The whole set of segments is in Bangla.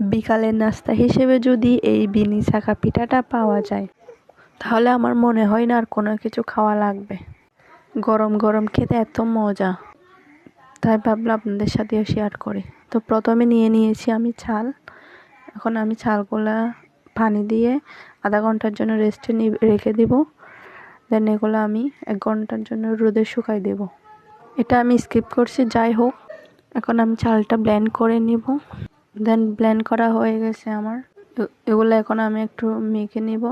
বিকালের নাস্তা হিসেবে যদি এই বিনি শাখা পিঠাটা পাওয়া যায়, তাহলে আমার মনে হয় না আর কোনো কিছু খাওয়া লাগবে। গরম গরম খেতে এত মজা। তাই ভাবলাম আপনাদের সাথেও শেয়ার করি। তো প্রথমে নিয়ে নিয়েছি আমি চাল এখন আমি চালগুলা পানি দিয়ে আধা ঘণ্টার জন্য রেস্টে রেখে দিব। দেন এগুলো আমি এক ঘণ্টার জন্য রোদে শুকাই দেব। এটা আমি স্কিপ করছি, যাই হোক। এখন আমি চালটা ব্লেন্ড করে নিব। দেন প্ল্যান করা হয়ে গেছে আমার। এগুলো এখন আমি একটু মেখে নিব।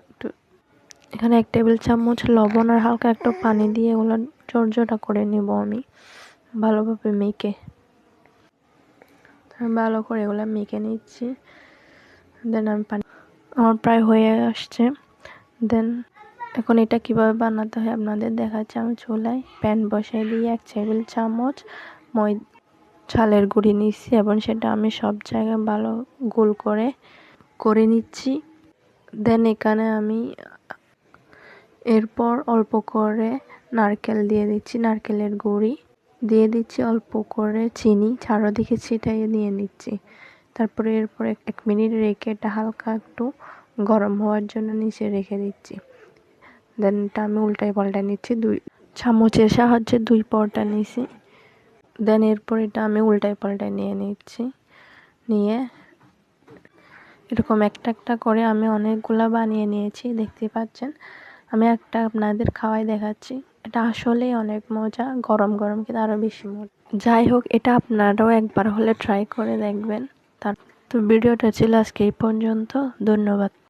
একটু এখানে এক টেবিল চামচ লবণ আর হালকা একটু পানি দিয়ে এগুলো চর্যাটা করে নিব আমি ভালোভাবে মেখে। ভালো করে এগুলো মেখে নিচ্ছি। দেন আমি পানি আমার প্রায় হয়ে আসছে। দেন এখন এটা কীভাবে বানাতে হয় আপনাদের দেখাচ্ছি। আমি চুলায় প্যান বসাই দিয়ে এক টেবিল চামচ মই চালের গুঁড়ি নিচ্ছি এবং সেটা আমি সব জায়গায় ভালো গোল করে করে নিচ্ছি। দেন এখানে আমি এরপর অল্প করে নারকেল দিয়ে দিচ্ছি, নারকেলের গুঁড়ি। দিয়ে দিচ্ছি অল্প করে চিনি, চারোদিকে ছিটাইয়ে দিয়ে নিচ্ছি। তারপরে এরপর এক- মিনিট রেখে এটা হালকা একটু গরম হওয়ার জন্য নিচে রেখে দিচ্ছি। দেন এটা আমি উল্টাই পাল্টাই নিচ্ছি, দুই চামচের সাহায্যে দুই পরটা নিছি দেন এরপর এটা আমি উল্টাই পাল্টাই নিয়ে নিচ্ছি। নিয়ে এরকম একটা একটা করে আমি অনেকগুলা বানিয়ে নিয়েছি দেখতে পাচ্ছেন। আমি একটা আপনাদের খাওয়াই দেখাচ্ছি। এটা আসলেই অনেক মজা, গরম গরম কিন্তু আরও বেশি মজা। যাই হোক, এটা আপনারাও একবার হলে ট্রাই করে দেখবেন। তার তো ভিডিওটা ছিল আজকে এই পর্যন্ত। ধন্যবাদ।